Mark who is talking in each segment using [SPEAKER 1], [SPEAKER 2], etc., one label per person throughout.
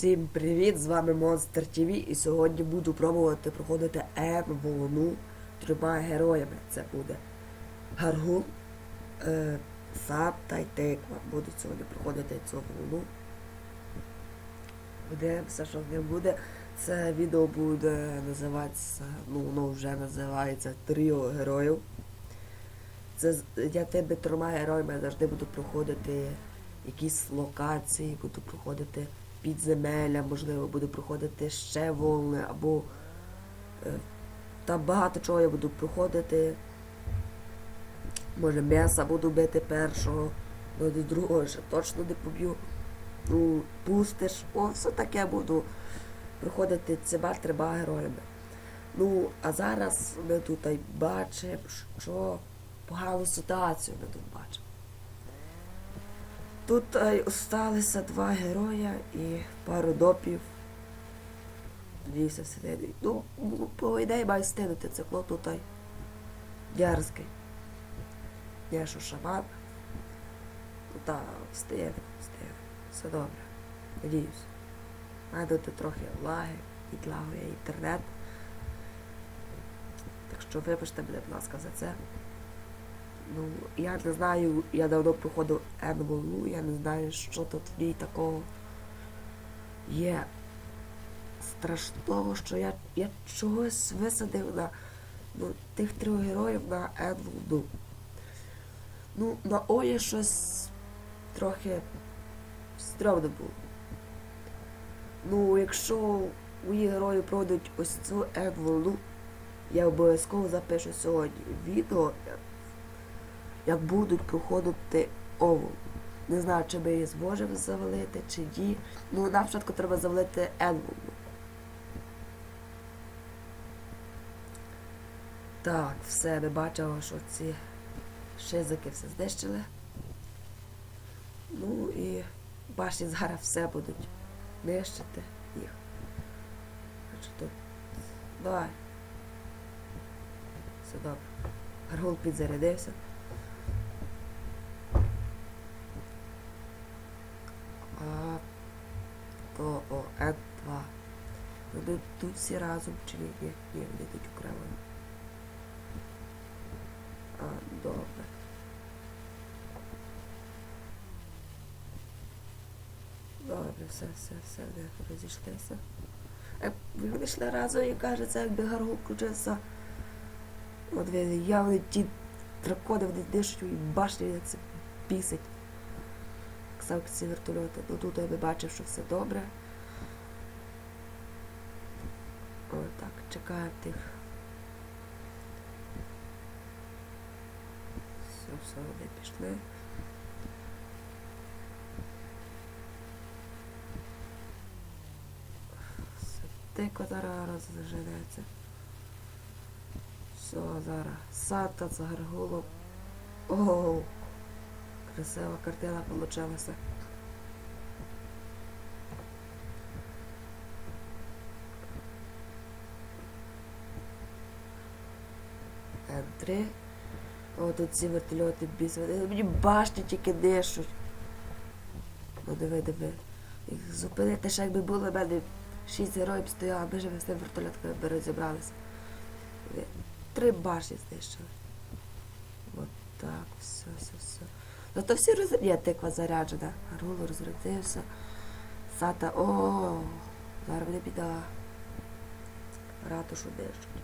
[SPEAKER 1] Всім привіт! З вами Monster TV і сьогодні буду пробувати проходити М волну трьома героями. Це буде Гаргул, е, Сад та й Тиква. Будуть сьогодні проходити цю волну. Подивимося, що в ньому буде. Це відео буде називатися, ну воно вже називається Тріо героїв. Це я тими трьома героями завжди буду проходити якісь локації, буду проходити підземелля, можливо, буду проходити ще волни, або е, там багато чого я буду проходити. Може м'яса буду бити першого, ну до другого ще точно не поб'ю. Ну, пустиш, о, все таке буду проходити цими трьома героями. Ну, а зараз ми тут бачимо, що погану ситуацію ми тут бачимо. Тут е, осталися два героя і пару допів. Надіюся, всередині. Ну, ну, по ідеї має стинути цикло тут й дерзкий. Я що шаман. Ну та встиг, встиг. Все добре. Надіюсь. Тут трохи лаги, підлагує інтернет. Так що вибачте мене, будь ласка, за це. Ну, я не знаю, я давно проходив Енволу, я не знаю, що тут в ній такого є страшного, що я, я чогось висадив на ну, тих трьох героїв на Енволу. Ну, на Олі щось трохи стрьомно було. Ну, якщо мої герої пройдуть ось цю Енволу, я обов'язково запишу сьогодні відео, як будуть проходити ову. Не знаю, чи ми її зможемо завалити, чи ні. Ну, нам спочатку треба завалити Енву. Так, все, ми бачимо, що ці шизики все знищили. Ну і башні зараз все будуть нищити їх. Тут... Давай. Все добре. Гаргул підзарядився. А то о, Н2. Вони тут всі разом чи ні? Ні, ні, окремо. А, добре. Добре, все, все, все, не розійшлися. Е, Вони йшли разом і каже, це якби гаргул включився. От він явно ті дракони, вони дишуть і башні вони це бісить. Сам ці вертольоти. Ну тут я би бачив, що все добре. О, так, чекаємо тих. Все, все, вони пішли. Тихо зараз розженеться. Все, зараз. Сата з гаргулом. Оу! Красива картина получилася. Н3. О, тут ці вертольоти бісили. Мені башні тільки дишуть. Ну диви, диви. Їх зупинити ще якби було в мене шість героїв стояло, ми ж з тим вертольотками би розібралися. Три башні знищили. От так, все, все, все. Ну то всі роз... Є тиква заряджена. Гаруло розрядився. Сата. О, зараз буде біда. Ратушу дещуть.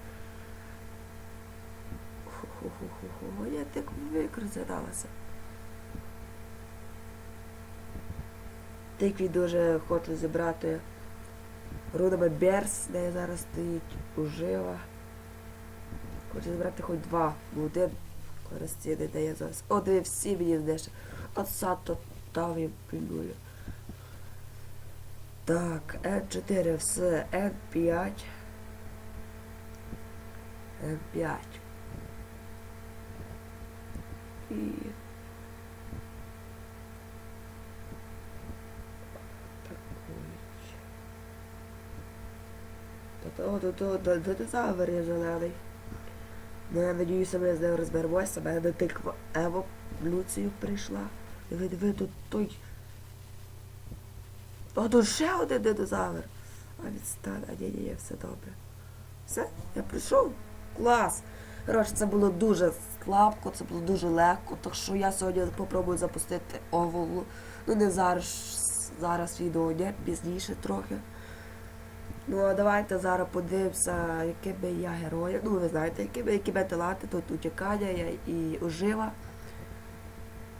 [SPEAKER 1] Ху-ху-ху-ху-ху. Я так викризадалася. Тикві дуже хочу зібрати рудами Берс, де зараз стоїть ужива. Хочу зібрати хоч два, один користі де я зараз. О, диви, всі мені знищили. От сато там я пилюю. Так, N4 все, N5. N5. І... О, то, то, динозавр є зелений. Ну, я надіюся, ми з ним розберемося. Мене до тиква еволюцію прийшла. Диви, диви, тут той О, тут ще один динозавр. А відстань, а ні, ні, ні, все добре. Все, я прийшов. Клас. Коротше, це було дуже слабко, це було дуже легко. Так що я сьогодні попробую запустити оволу. Ну не зараз, зараз відео, ні, пізніше трохи. Ну а давайте зараз подивимося, якими я героєм. Ну ви знаєте, якими, якими таланти, тут утікання я і ожива.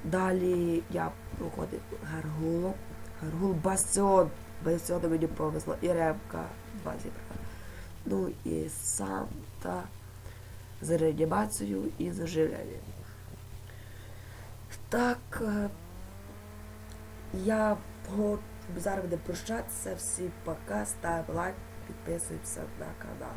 [SPEAKER 1] Далі я проходив Гаргулом. Гаргул Бастіон. Бастіону мені повезло. І Ремка два зібрала. Ну і Санта з реанімацією і з оживленням. Так, е, я зараз буду прощатися. Всім пока, ставимо лайк, підписуємося на канал.